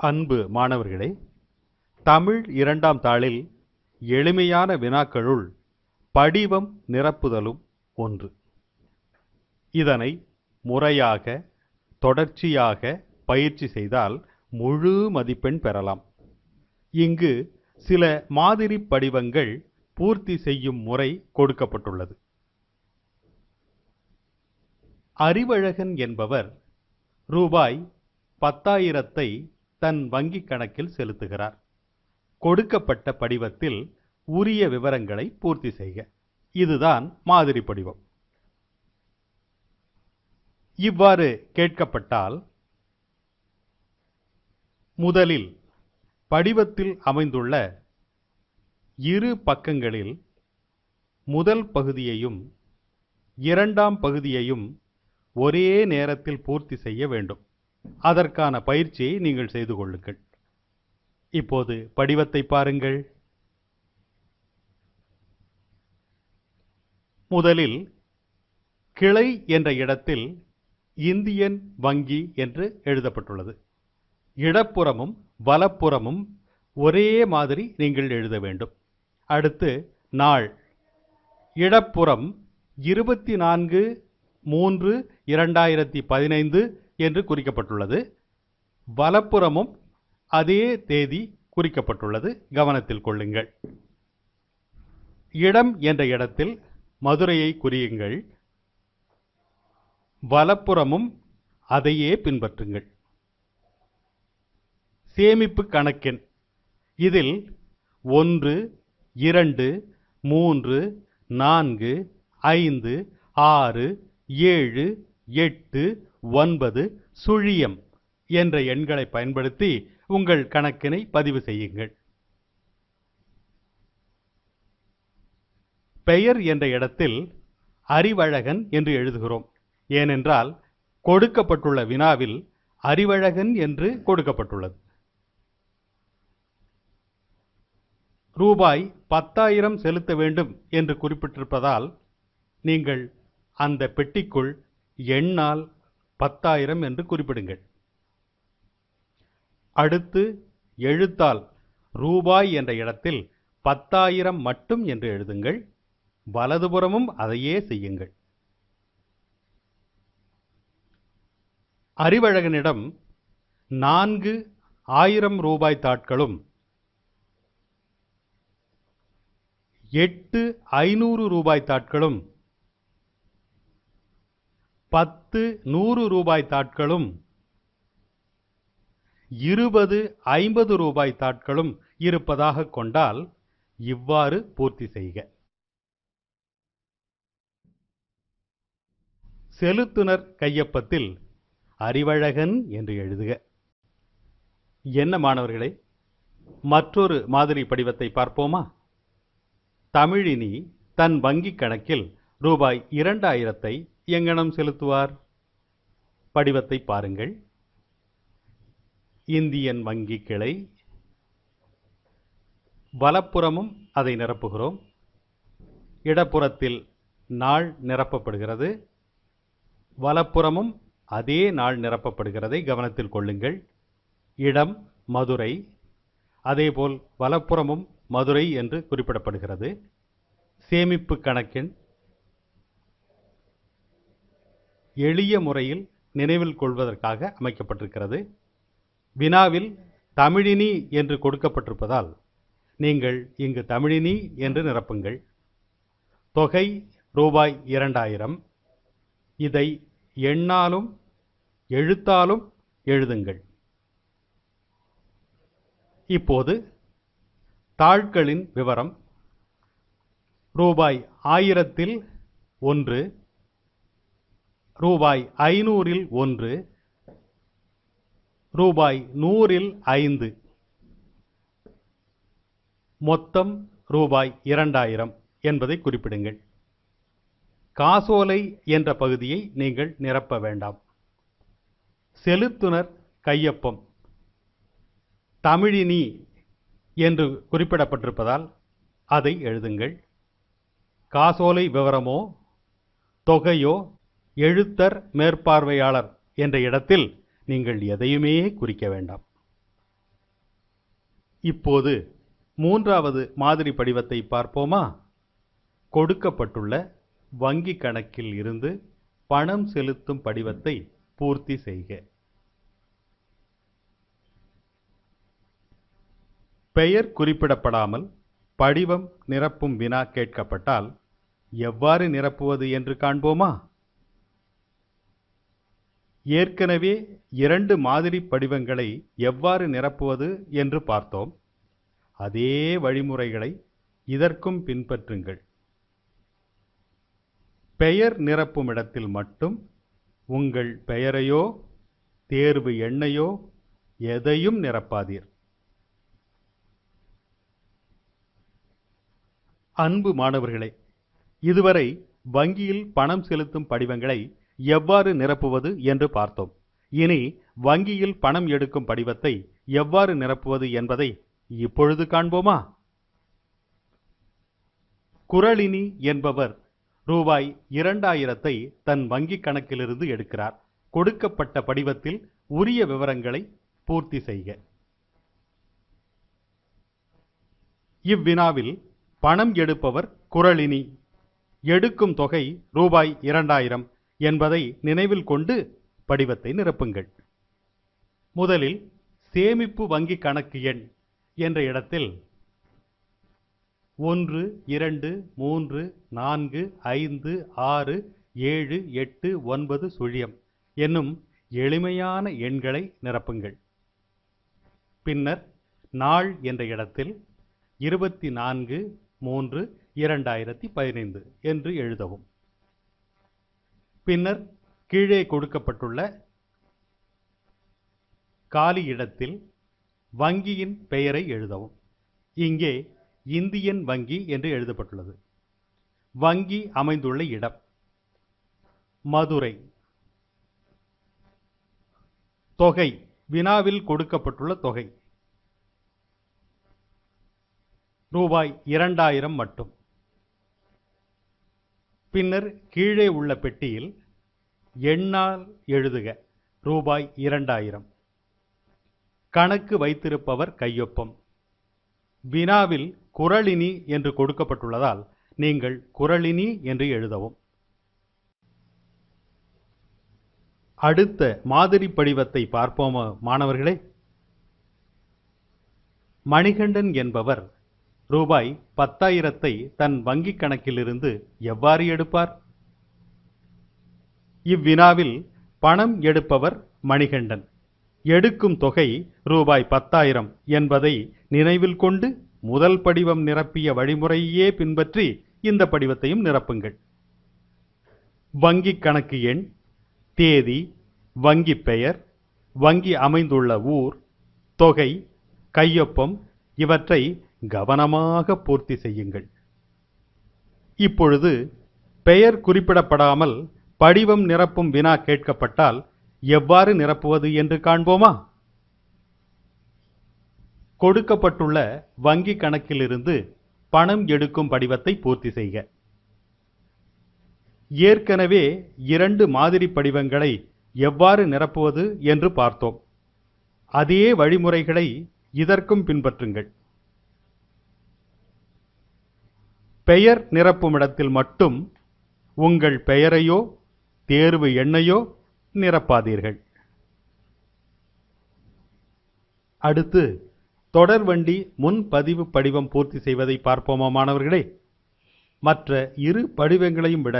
அன்பு மாணவர்களே தமிழ் இரண்டாம் தாளில் எளிமையான வினாக்களுள் படிவம் நிரப்புதலும் ஒன்று. இதனை முறையாக தொடர்ச்சியாக பயிற்சி செய்தால் முழு மதிப்பெண் பெறலாம். இங்கு சில மாதிரி படிவங்கள் பூர்த்தி செய்யும் முறை கொடுக்கப்பட்டுள்ளது. அறிவழகன் என்பவர் ரூபாய் பத்தாயிரத்தை தன் வங்கிக் கணக்கில் செலுத்துகிறார். கொடுக்கப்பட்ட படிவத்தில் உரிய விவரங்களை பூர்த்தி செய்க. இதுதான் மாதிரி படிவம். இவ்வாறு கேட்கப்பட்டால் முதலில் படிவத்தில் அமைந்துள்ள இரு பக்கங்களில் முதல் பகுதியையும் இரண்டாம் பகுதியையும் ஒரே நேரத்தில் பூர்த்தி செய்ய வேண்டும். அதற்கான பயிற்சியை நீங்கள் செய்து கொள்ளுங்கள். இப்போது படிவத்தை பாருங்கள். முதலில் கிளை என்ற இடத்தில் இந்தியன் வங்கி என்று எழுதப்பட்டுள்ளது. இடப்புறமும் வலப்புறமும் ஒரே மாதிரி நீங்கள் எழுத வேண்டும். அடுத்து நாள். இடப்புறம் இருபத்தி நான்கு மூன்று இரண்டாயிரத்தி பதினைந்து என்று குறிக்கப்பட்டுள்ளது. வலப்புறமும் அதே தேதி குறிக்கப்பட்டுள்ளது. கவனத்தில் கொள்ளுங்கள். இடம் என்ற இடத்தில் மதுரையை குறியுங்கள். வலப்புறமும் அதையே பின்பற்றுங்கள். சேமிப்பு கணக்கெண். இதில் ஒன்று இரண்டு மூன்று நான்கு ஐந்து ஆறு ஏழு எட்டு ஒன்பது சுழியம் என்ற எண்களை பயன்படுத்தி உங்கள் கணக்கினை பதிவு செய்யுங்கள். பெயர் என்ற இடத்தில் அறிவழகன் என்று எழுதுகிறோம். ஏனென்றால் கொடுக்கப்பட்டுள்ள வினாவில் அறிவழகன் என்று கொடுக்கப்பட்டுள்ளது. ரூபாய் பத்தாயிரம் செலுத்த வேண்டும் என்று குறிப்பிட்டிருப்பதால் நீங்கள் அந்த பெட்டிக்குள் எண்ணால் பத்தாயிரம் என்று குறிப்பிடுங்கள். அடுத்து எழுத்தால் ரூபாய் என்ற இடத்தில் பத்தாயிரம் மட்டும் என்று எழுதுங்கள். வலதுபுறமும் அதையே செய்யுங்கள். அறிவழகனிடம் நான்கு ஆயிரம் ரூபாய் தாட்களும் எட்டு ஐநூறு ரூபாய் தாட்களும் பத்து நூறு ரூபாய் தாட்களும் இருபது ஐம்பது ரூபாய் தாட்களும் இருப்பதாக கொண்டால் இவ்வாறு பூர்த்தி செய்க. செலுத்துனர் கையொப்பத்தில் அறிவழகன் என்று எழுதுக. என்ன மாணவர்களே மற்றொரு மாதிரி படிவத்தை பார்ப்போமா? தமிழினி தன் வங்கிக் கணக்கில் ரூபாய் இரண்டாயிரத்தை எங்கனம் செலுத்துவார்? படிவத்தை பாருங்கள். இந்தியன் வங்கி கிளை. வலப்புறமும் அதை நிரப்புகிறோம். இடப்புறத்தில் நாள் நிரப்பப்படுகிறது. வலப்புறமும் அதே நாள் நிரப்பப்படுகிறதை கவனத்தில் கொள்ளுங்கள். இடம் மதுரை. அதேபோல் வலப்புறமும் மதுரை என்று குறிப்பிடப்படுகிறது. சேமிப்பு கணக்கின் எளிய முறையில் நினைவில் கொள்வதற்காக அமைக்கப்பட்டிருக்கிறது. வினாவில் தமிழினி என்று கொடுக்கப்பட்டிருப்பதால் நீங்கள் இங்கு தமிழினி என்று நிரப்புங்கள். தொகை ரூபாய் இரண்டாயிரம். இதை எண்ணாலும் எழுத்தாலும் எழுதுங்கள். இப்போது தாள்களின் விவரம். ரூபாய் ஆயிரத்தில் ஒன்று ரூபாய் ஐநூறில் ஒன்று ரூபாய் நூறில் ஐந்து. மொத்தம் ரூபாய் இரண்டாயிரம் என்பதை குறிப்பிடுங்கள். காசோலை என்ற பகுதியை நீங்கள் நிரப்ப வேண்டாம். செலுத்துனர் கையொப்பம். தமிழினி என்று குறிப்பிடப்பட்டிருப்பதால் அதை எழுதுங்கள். காசோலை விவரமோ தொகையோ எழுத்தர் மேற்பார்வையாளர் என்ற இடத்தில் நீங்கள் எதையுமே குறிக்க வேண்டாம். இப்போது மூன்றாவது மாதிரி படிவத்தை பார்ப்போமா? கொடுக்கப்பட்டுள்ள வங்கி கணக்கில் இருந்து பணம் செலுத்தும் படிவத்தை பூர்த்தி செய்க. பெயர் குறிப்பிடப்படாமல் படிவம் நிரப்பும் வினா கேட்கப்பட்டால் எவ்வாறு நிரப்புவது என்று காண்போமா? ஏற்கனவே இரண்டு மாதிரி படிவங்களை எவ்வாறு நிரப்புவது என்று பார்த்தோம். அதே வழிமுறைகளை இதற்கும் பின்பற்றுங்கள். பெயர் நிரப்பும் இடத்தில் மட்டும் உங்கள் பெயரையோ தேர்வு எண்ணையோ எதையும் நிரப்பாதீர். அன்பு மாணவர்களே இதுவரை வங்கியில் பணம் செலுத்தும் படிவங்களை எவ்வாறு நிரப்புவது என்று பார்த்தோம். இனி வங்கியில் பணம் எடுக்கும் படிவத்தை எவ்வாறு நிரப்புவது என்பதை இப்பொழுது காண்போமா? குரளினி என்பவர் ரூபாய் இரண்டாயிரத்தை தன் வங்கிக் கணக்கிலிருந்து எடுக்கிறார். கொடுக்கப்பட்ட படிவத்தில் உரிய விவரங்களை பூர்த்தி செய்க. இவ்வினாவில் பணம் எடுப்பவர் குரளினி எடுக்கும் தொகை ரூபாய் இரண்டாயிரம். என்பதை நினைவில் கொண்டு படிவத்தை நிரப்புங்கள். முதலில் சேமிப்பு வங்கி கணக்கு எண் என்ற இடத்தில் ஒன்று இரண்டு மூன்று நான்கு ஐந்து ஆறு ஏழு எட்டு ஒன்பது சுழியம் என்னும் எளிமையான எண்களை நிரப்புங்கள். பின்னர் நாள் என்ற இடத்தில் இருபத்தி நான்கு மூன்று இரண்டாயிரத்தி பதினைந்து என்று எழுதவும். பின்னர் கீழே கொடுக்கப்பட்டுள்ள காலி இடத்தில் வங்கியின் பெயரை எழுதவும். இங்கே இந்தியன் வங்கி என்று எழுதப்பட்டுள்ளது. வங்கி அமைந்துள்ள இடம் மதுரை. தொகை வினாவில் கொடுக்கப்பட்டுள்ள தொகை. ரூபாய் இரண்டாயிரம் மட்டும். பின்னர் கீழே உள்ள பெட்டியில் எண்ணால் எழுதுக. ரூபாய் இரண்டாயிரம். கணக்கு வைத்திருப்பவர் கையொப்பம். வினாவில் குரளினி என்று கொடுக்கப்பட்டுள்ளதால் நீங்கள் குரளினி என்று எழுதவும். அடுத்த மாதிரி படிவத்தை பார்ப்போமா மாணவர்களே? மணிகண்டன் என்பவர் ரூபாய் பத்தாயிரத்தை தன் வங்கிக் கணக்கிலிருந்து எவ்வாறு எடுப்பார்? இவ்வினாவில் பணம் எடுப்பவர் மணிகண்டன். எடுக்கும் தொகை ரூபாய் பத்தாயிரம் என்பதை நினைவில் கொண்டு முதல் படிவம் நிரப்பிய வழிமுறையே பின்பற்றி இந்த படிவத்தையும் நிரப்புங்கள். வங்கிக் கணக்கு எண் தேதி வங்கி பெயர் வங்கி அமைந்துள்ள ஊர் தொகை கையொப்பம் இவற்றை கவனமாக பூர்த்தி செய்யுங்கள். இப்பொழுது பெயர் குறிப்பிடப்படாமல் படிவம் நிரப்பும் வினா கேட்கப்பட்டால் எவ்வாறு நிரப்புவது என்று காண்போமா? கொடுக்கப்பட்டுள்ள வங்கி கணக்கிலிருந்து பணம் எடுக்கும் படிவத்தை பூர்த்தி செய்க. ஏற்கனவே இரண்டு மாதிரி படிவங்களை எவ்வாறு நிரப்புவது என்று பார்த்தோம். அதே வழிமுறைகளை இதற்கும் பின்பற்றுங்கள். பெயர் நிரப்பும் இடத்தில் மட்டும் உங்கள் பெயரையோ தேர்வு எண்ணையோ நிரப்பாதீர்கள். அடுத்து தொடர்வண்டி முன்பதிவு படிவம் பூர்த்தி செய்வதை பார்ப்போமா மாணவர்களே? மற்ற இரு படிவங்களையும் விட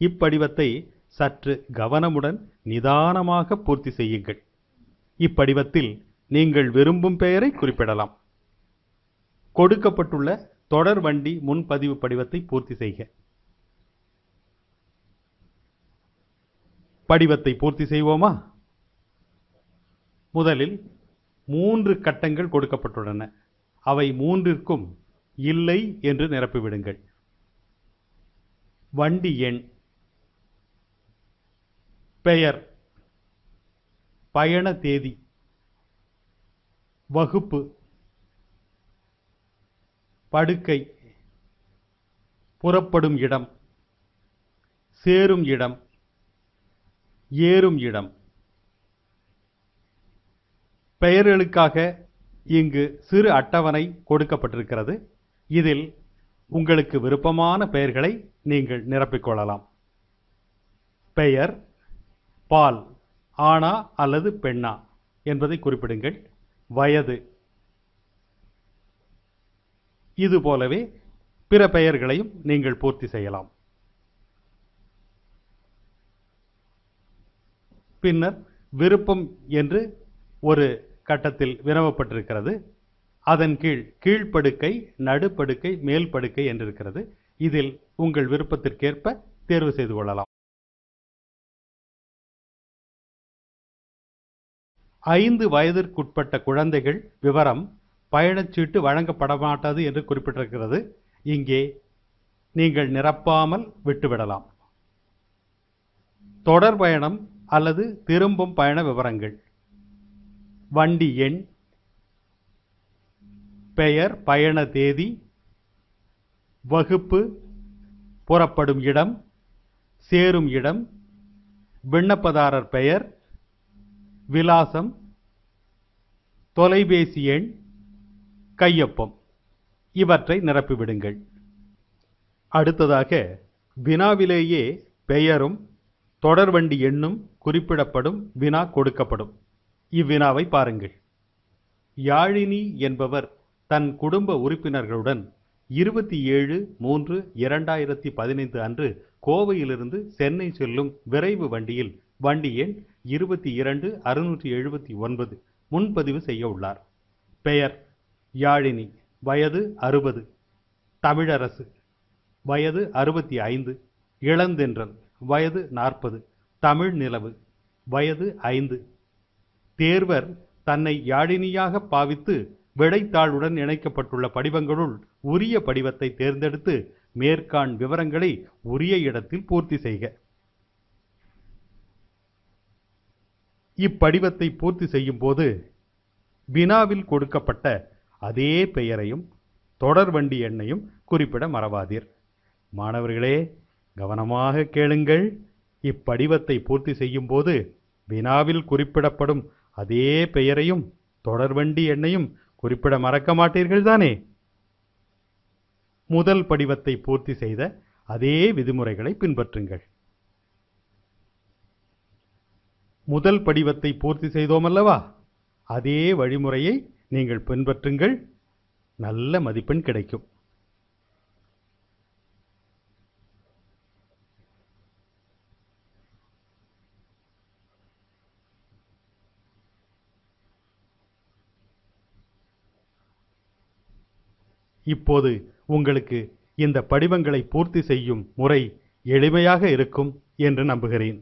இப்படிவத்தை சற்று கவனமுடன் நிதானமாக பூர்த்தி செய்யுங்கள். இப்படிவத்தில் நீங்கள் விரும்பும் பெயரை குறிப்பிடலாம். கொடுக்கப்பட்டுள்ள தொடர் வண்டி முன்பதிவு படிவத்தை பூர்த்தி செய்க. படிவத்தை பூர்த்தி செய்வோமா? முதலில் மூன்று கட்டங்கள் கொடுக்கப்பட்டுள்ளன. அவை மூன்றிற்கும் இல்லை என்று நிரப்பிவிடுங்கள் வண்டி எண் பெயர் பயண தேதி வகுப்பு படுக்கை. புறப்படும் இடம். சேரும் இடம். ஏறும் இடம். பெயர்களுக்காக இங்கு சிறு அட்டவணை கொடுக்கப்பட்டிருக்கிறது. இதில் உங்களுக்கு விருப்பமான பெயர்களை நீங்கள் நிரப்பிக்கொள்ளலாம் பெயர் பால் ஆணா அல்லது பெண்ணா என்பதை குறிப்பிடுங்கள். வயது இது போலவே பிற பெயர்களையும் நீங்கள் பூர்த்தி செய்யலாம். பின்னர் விருப்பம் என்று ஒரு கட்டத்தில் வினவப்பட்டிருக்கிறது. அதன் கீழ் கீழ்ப்படுக்கை நடுப்படுக்கை மேல் படுக்கை என்றிருக்கிறது. இதில் உங்கள் விருப்பத்திற்கேற்ப தேர்வு செய்து கொள்ளலாம். ஐந்து வயதிற்குட்பட்ட குழந்தைகள் விவரம் பயணச்சீட்டு வழங்கப்பட மாட்டாது என்று குறிப்பிட்டிருக்கிறது. இங்கே நீங்கள் நிரப்பாமல் விட்டுவிடலாம். தொடர் பயணம் அல்லது திரும்பும் பயண விவரங்கள். வண்டி எண் பெயர் பயண தேதி வகுப்பு புறப்படும் இடம் சேரும் இடம் விண்ணப்பதாரர் பெயர் விலாசம் தொலைபேசி எண் கையொப்பம். இவற்றை நிரப்பிவிடுங்கள். அடுத்ததாக வினாவிலேயே பெயரும் தொடர்வண்டி எண்ணும் குறிப்பிடப்படும் வினா கொடுக்கப்படும். இவ்வினாவை பாருங்கள். யாழினி என்பவர் தன் குடும்ப உறுப்பினர்களுடன் இருபத்தி ஏழு மூன்று இரண்டாயிரத்தி பதினைந்து அன்று கோவையிலிருந்து சென்னை செல்லும் விரைவு வண்டியில் வண்டி எண் இருபத்தி இரண்டு அறுநூற்றி எழுபத்தி ஒன்பது முன்பதிவு செய்ய உள்ளார். பெயர் யாழினி வயது அறுபது. தமிழரசு வயது அறுபத்தி ஐந்து. இளந்தென்றல் வயது நாற்பது. தமிழ் நிலவு வயது ஐந்து. தேர்வர் தன்னை யாழினியாக பாவித்து விடைத்தாளுடன் இணைக்கப்பட்டுள்ள படிவங்களுள் உரிய படிவத்தை தேர்ந்தெடுத்து மேற்காண் விவரங்களை உரிய இடத்தில் பூர்த்தி செய்க. இப்படிவத்தை பூர்த்தி செய்யும் போது வினாவில் கொடுக்கப்பட்ட அதே பெயரையும் தொடர்வண்டி எண்ணையும் குறிப்பிட மறவாதீர். மாணவர்களே கவனமாக கேளுங்கள். இப்படிவத்தை பூர்த்தி செய்யும் போது வினாவில் குறிப்பிடப்படும் அதே பெயரையும் தொடர்வண்டி எண்ணையும் குறிப்பிட மறக்க மாட்டீர்கள் தானே? முதல் படிவத்தை பூர்த்தி செய்த அதே விதிமுறைகளை பின்பற்றுங்கள். முதல் படிவத்தை பூர்த்தி செய்தோம் அல்லவா அதே வழிமுறையை நீங்கள் பின்பற்றுங்கள். நல்ல மதிப்பெண் கிடைக்கும். இப்போது உங்களுக்கு இந்த படிவங்களை பூர்த்தி செய்யும் முறை எளிமையாக இருக்கும் என்று நம்புகிறேன்.